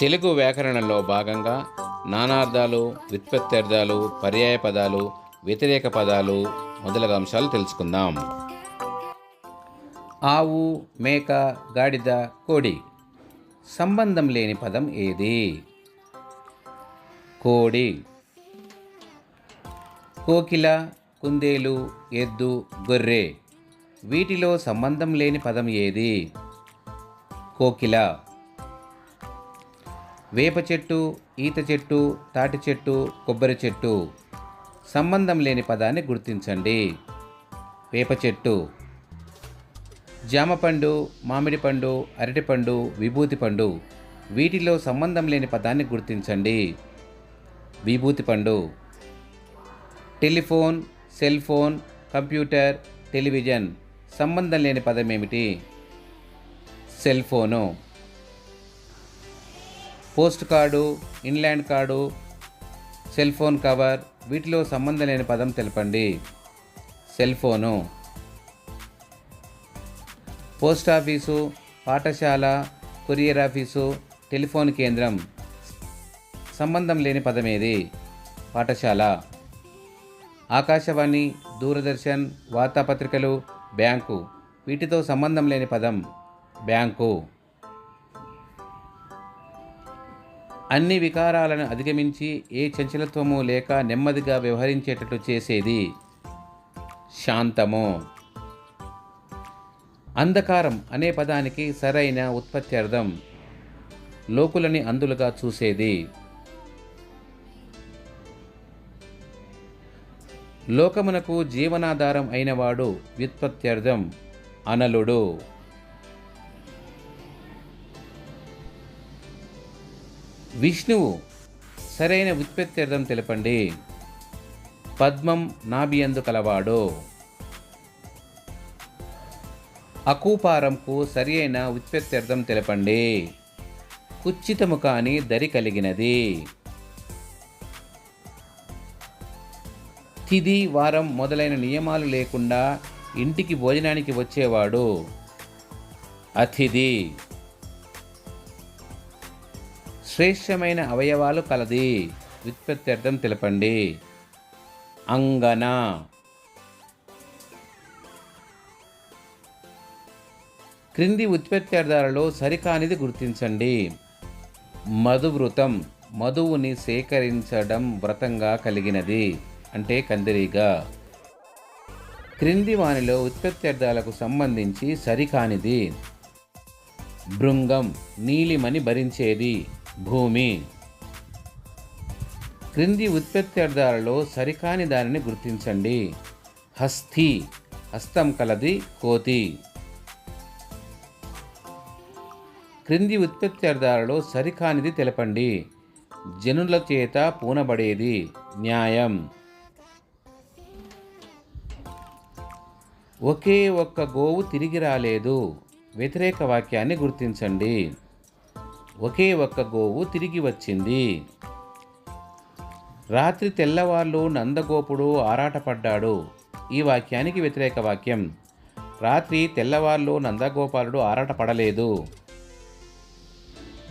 తెలుగు వ్యాకరణంలో భాగంగా నానార్థాలు వ్యుత్పత్త్యర్థాలు పర్యాయ పదాలు వ్యతిరేక పదాలు మొదలగు అంశాలు తెలుసుకుందాం. ఆవు మేక గాడిద కోడి. సంబంధం లేని పదం ఏది? కోడి. కోకిల కుందేలు ఎద్దు గొర్రె. వీటిలో సంబంధం లేని పదం ఏది? కోకిల. వేప చెట్టు ఈత చెట్టు తాటి చెట్టు కొబ్బరి చెట్టు. సంబంధం లేని పదాన్ని గుర్తించండి. వేప చెట్టు. జామ పండు మామిడి పండు అరటిపండు విభూతి పండు. వీటిలో సంబంధం లేని పదాన్ని గుర్తించండి. విభూతి పండు. Telephone cell phone computer television. సంబంధం లేని పదం ఏమిటి cell phone. Post card inland card cell phone cover వీటిలో సంబంధం లేని పదం తెలపండి. Cell phone. పోస్ట్ ఆఫీసు పాఠశాల కొరియర్ ఆఫీసు టెలిఫోన్ కేంద్రం. సంబంధం లేని పదం ఏది పాఠశాల. ఆకాశవాణి దూరదర్శన్ వార్తాపత్రికలు బ్యాంకు. వీటితో సంబంధం లేని పదం బ్యాంకు. అన్ని వికారాలను అధిగమించి ఏ చంచలత్వము లేక నెమ్మదిగా వ్యవహరించేటట్లు చేసేది శాంతము. అంధకారం అనే పదానికి సరైన ఉత్పత్తి అర్థం లోకులని అందులుగా చూసేది. లోకమునకు జీవనాధారం అయినవాడు వ్యుత్పత్త్యర్థం అనలుడు. విష్ణువు సరైన వ్యుత్పత్త్యర్థం తెలపండి. పద్మం నాభియందు కలవాడు. అకూపారంకు సరి అయిన వ్యుత్పత్త్యర్థం తెలపండి. కుచ్చితము కాని దరి కలిగినది. తిది వారం మొదలైన నియమాలు లేకుండా ఇంటికి భోజనానికి వచ్చేవాడు. అతిథి శ్రేష్టమైన అవయవాలు కలది. వ్యుత్పత్త్యర్థం తెలపండి. అంగన. క్రింది ఉత్పత్త్యర్థాలలో సరికానిది గుర్తించండి. మధువృతం మధువుని సేకరించడం వ్రతంగా కలిగినది. అంటే కందిరీగా. క్రింది వానిలో ఉత్పత్త్యర్థాలకు సంబంధించి సరికానిది. భృంగం. నీలిమని భరించేది. భూమి. క్రింది ఉత్పత్త్యర్థాలలో సరికాని దానిని గుర్తించండి. హస్తి హస్తం కలది కోతి. క్రింది ఉత్పత్త్యర్థాలలో సరికానిది తెలపండి. జనుల చేత పూనబడేది న్యాయం. ఒకే ఒక్క గోవు తిరిగి రాలేదు. వ్యతిరేక వాక్యాన్ని గుర్తించండి. ఒకే ఒక్క గోవు తిరిగి వచ్చింది. రాత్రి తెల్లవాళ్ళు నందగోపుడు ఆరాటపడ్డాడు. ఈ వాక్యానికి వ్యతిరేక వాక్యం. రాత్రి తెల్లవాళ్ళు నందగోపాలుడు ఆరాటపడలేదు.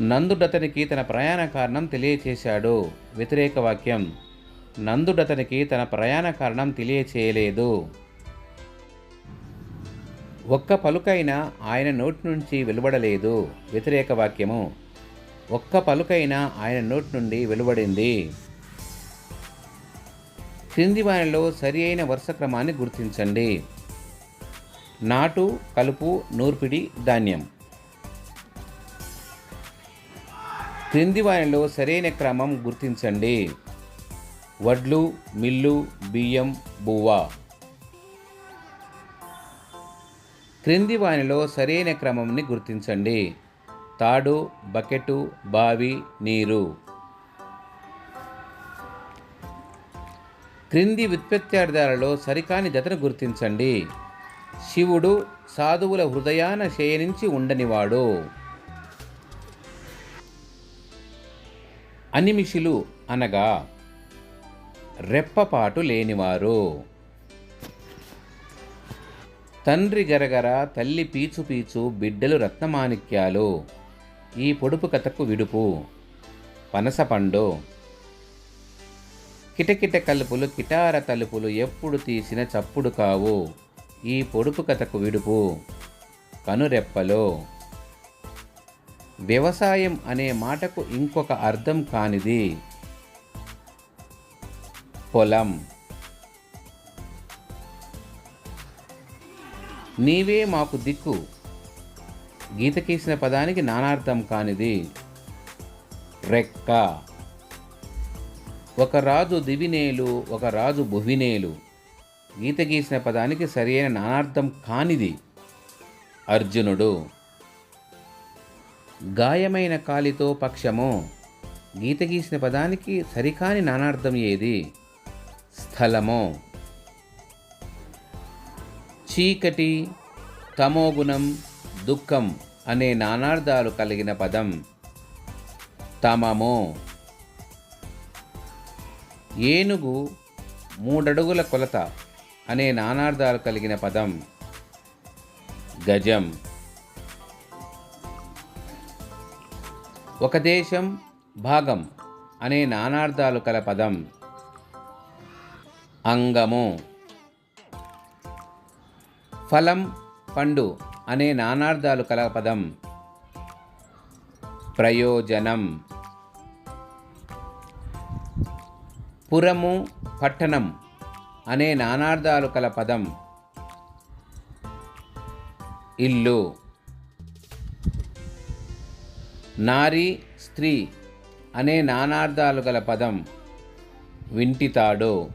నందుడతనికి తన ప్రయాణ కారణం తెలియచేశాడు. వ్యతిరేక వాక్యం. నందుడతనికి తన ప్రయాణ కారణం తెలియచేయలేదు. ఒక్క పలుకైనా ఆయన నోటి నుంచి వెలువడలేదు. వ్యతిరేక వాక్యము. ఒక్క పలుకైనా ఆయన నోటి నుండి వెలువడింది. క్రింది వానిలో సరి అయిన వరుస క్రమాన్ని గుర్తించండి. నాటు కలుపు నూర్పిడి ధాన్యం. క్రింది వానిలో సరైన క్రమం గుర్తించండి. వడ్లు మిల్లు బియ్యం బువ్వ. క్రింది వానిలో సరైన క్రమంని గుర్తించండి. తాడు బకెటు బావి నీరు. క్రింది వ్యుత్పత్త్యార్థాలలో సరికాని జతను గుర్తించండి. శివుడు సాధువుల హృదయాన శయనించి ఉండనివాడు. అనిమిషులు అనగా రెప్పపాటు లేనివారు. తండ్రి గరగర తల్లి పీచు పీచు బిడ్డలు రత్నమాణిక్యాలు. ఈ పొడుపు కథకు విడుపు. పనసపండు కిటకిట కలుపులు కిటార తలుపులు ఎప్పుడు తీసిన చప్పుడు కావు. ఈ పొడుపు కథకు విడుపు. కనురెప్పలో. వ్యవసాయం అనే మాటకు ఇంకొక అర్థం కానిది. పొలం. నీవే మాకు దిక్కు. గీతకేసిన పదానికి నానార్థం కానిది రెక్క. ఒక రాజు దివినేలు ఒక రాజు భువినేలు గీత గీసిన పదానికి సరైన నానార్థం కానిది అర్జునుడు. గాయమైన కాలితో పక్షము గీత గీసిన పదానికి సరికాని నానార్థం ఏది? స్థలము. చీకటి తమోగుణం దుఃఖం. అనే నానార్థాలు కలిగిన పదం. తమము. ఏనుగు మూడడుగుల కొలత అనే నానార్థాలు కలిగిన పదం. గజం. ఒక దేశం భాగం అనే నానార్థాలు కల పదం. అంగము. ఫలం పండు అనే నానార్థాలు కల పదం ప్రయోజనం. పురము పట్టణం అనే నానార్థాలు కల పదం ఇల్లు. నారి స్త్రీ అనే నానార్థాలు గల పదం. వింటితాడు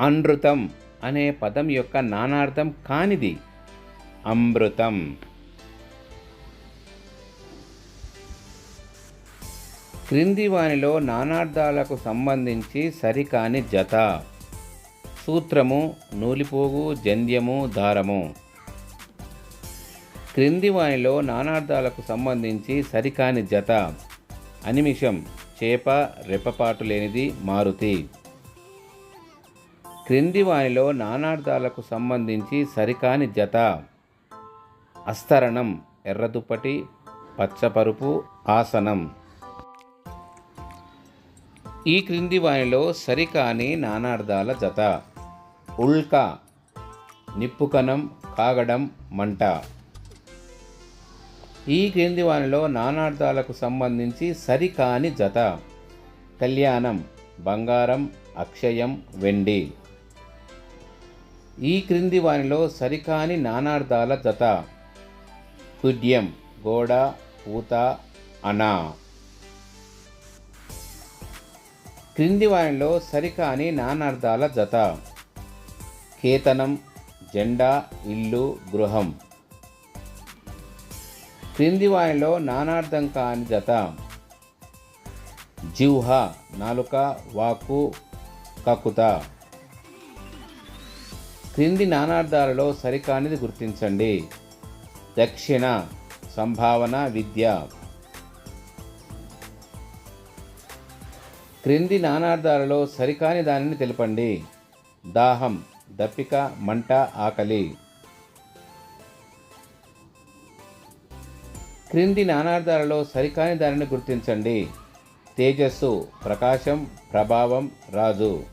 అనృతం అనే పదం యొక్క నానార్థం కానిది. అమృతం. క్రింది వానిలో నానార్థాలకు సంబంధించి సరికాని జత. సూత్రము నూలిపోగు జంధ్యము దారము. క్రింది వానిలో నానార్థాలకు సంబంధించి సరికాని జత. అనిమిషం చేప రెప్పపాటు లేనిది మారుతి. క్రింది వానిలో నానార్థాలకు సంబంధించి సరికాని జత. అస్తరణం ఎర్రదుప్పటి పచ్చపరుపు ఆసనం. ఈ క్రింది వానిలో సరికాని నానార్థాల జత. ఉల్క నిప్పుకణం కాగడం మంట. ఈ క్రింది వానిలో నానార్థాలకు సంబంధించి సరికాని జత. కళ్యాణం బంగారం అక్షయం వెండి. ఈ క్రింది వానిలో సరికాని నానార్థాల జత. కుడ్యం గోడ పూత అనా క్రింది వానిలో సరికాని నానార్థాల జత. కేతనం జెండా ఇల్లు గృహం. క్రింది వానిలో నానార్థం కాని జత. జిహ్వ నాలుక వాకు కకుత. క్రింది నానార్థాలలో సరికానిది గుర్తించండి. దక్షిణ సంభావన విద్య. క్రింది నానార్థాలలో సరికాని దానిని తెలపండి. దాహం దప్పిక మంట ఆకలి. క్రింది నానార్థాలలో సరికాని దానిని గుర్తించండి. తేజస్సు ప్రకాశం ప్రభావం రాజు.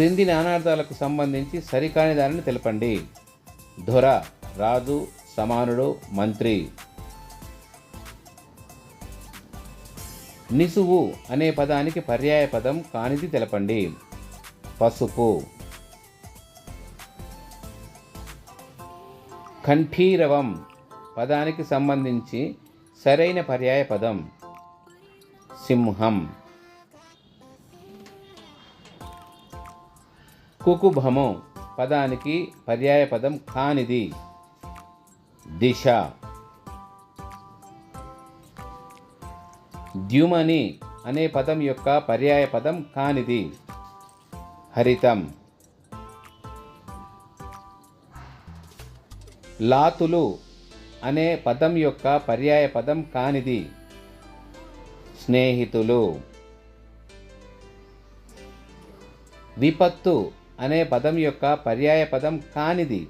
క్రింది నానార్థాలకు సంబంధించి సరికాని దానిని తెలపండి. ధొర రాజు సమానుడు మంత్రి. నిసువు అనే పదానికి పర్యాయ పదం కానిది తెలపండి. పసుపు. కంఠీరవం పదానికి సంబంధించి సరైన పర్యాయ పదం. సింహం. కుకుభము పదానికి పర్యాయ పదం కానిది. దిశ. ద్యుమని అనే పదం యొక్క పర్యాయ పదం కానిది. హరితం. లాతులు అనే పదం యొక్క పర్యాయ పదం కానిది. స్నేహితులు. విపత్తు అనే పదం యొక్క పర్యాయ పదం కానిది.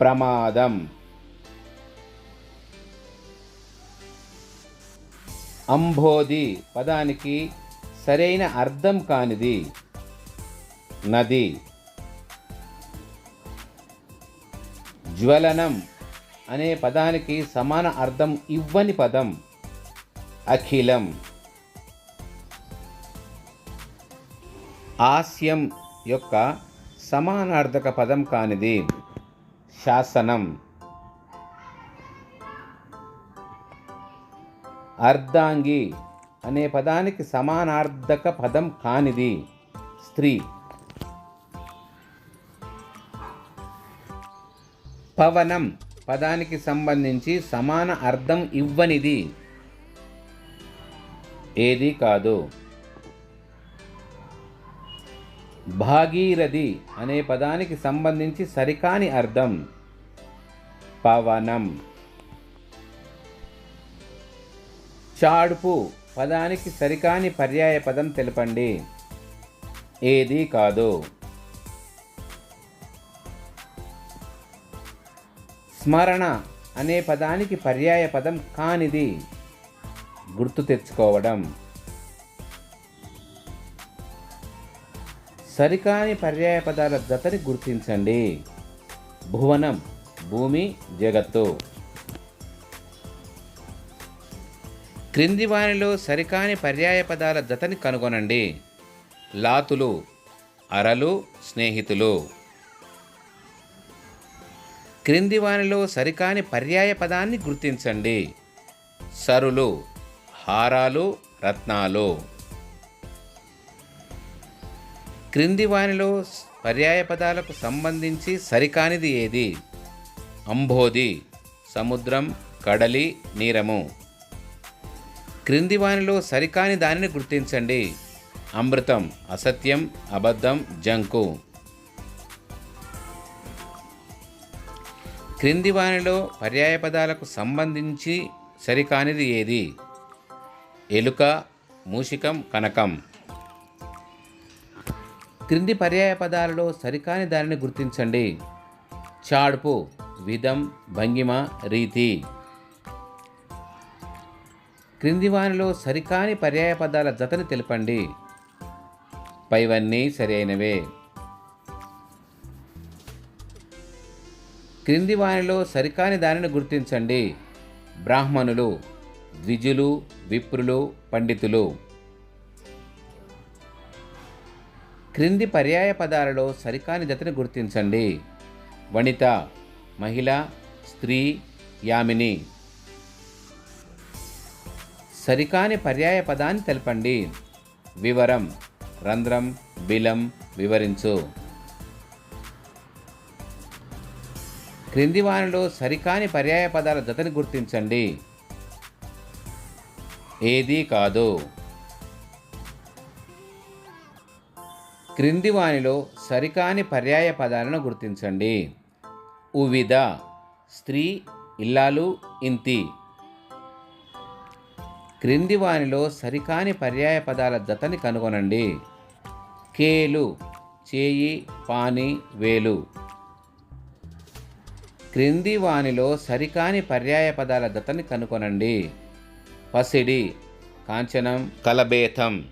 ప్రమాదం. అంబోధి పదానికి సరైన అర్థం కానిది. నది. జ్వలనం అనే పదానికి సమాన అర్థం ఇవ్వని పదం. అఖిలం. హాస్యం యొక్క సమానార్థక పదం కానిది శాసనం. అర్ధాంగి అనే పదానికి సమానార్థక పదం కానిది స్త్రీ. పవనం పదానికి సంబంధించి సమాన అర్థం ఇవ్వనిది. ఏది కాదు. భాగీరథి అనే పదానికి సంబంధించి సరికాని అర్థం. పవనం. చాడుపు పదానికి సరికాని పర్యాయ పదం తెలపండి. ఏది కాదు. స్మరణ అనే పదానికి పర్యాయ పదం కానిది. గుర్తు తెచ్చుకోవడం. సరికాని పర్యాయ పదాల జతని గుర్తించండి. భువనం భూమి జగత్తు. క్రింది వానిలో సరికాని పర్యాయ పదాల జతని కనుగొనండి. లాతులు అరలు స్నేహితులు. క్రింది వానిలో సరికాని పర్యాయ పదాన్ని గుర్తించండి. సరులు హారాలు రత్నాలు. క్రింది వానిలో పర్యాయ పదాలకు సంబంధించి సరికానిది ఏది? అంబోధి సముద్రం కడలి నీరము. క్రింది వానిలో సరికాని దానిని గుర్తించండి. అమృతం అసత్యం అబద్ధం జంకు. క్రింది వానిలో పర్యాయ పదాలకు సంబంధించి సరికానిది ఏది? ఎలుక మూషికం కనకం. క్రింది పర్యాయ పదాలలో సరికాని దానిని గుర్తించండి. చాడుపు విధం భంగిమ రీతి. క్రింది వానిలో సరికాని పర్యాయ పదాల జతని తెలపండి. పైవన్నీ సరైనవే. క్రింది వానిలో సరికాని దానిని గుర్తించండి. బ్రాహ్మణులు ద్విజులు విప్రులు పండితులు. క్రింది పర్యాయ పదాలలో సరికాని జతని గుర్తించండి. వనిత మహిళ స్త్రీ యామిని. సరికాని పర్యాయ పదాన్ని తెలపండి. వివరం రంధ్రం బిలం వివరించు. క్రింది వానిలో సరికాని పర్యాయ పదాల జతని గుర్తించండి. ఏదీ కాదు. క్రింది వానిలో సరికాని పర్యాయ పదాలను గుర్తించండి. ఉవిధ స్త్రీ ఇల్లాలు ఇంతి. క్రింది వానిలో సరికాని పర్యాయ పదాల జతని కనుగొనండి. కేలు చేయి పాని వేలు. క్రింది వానిలో సరికాని పర్యాయ పదాల జతని కనుగొనండి. పసిడి కాంచనం. కలబేతం.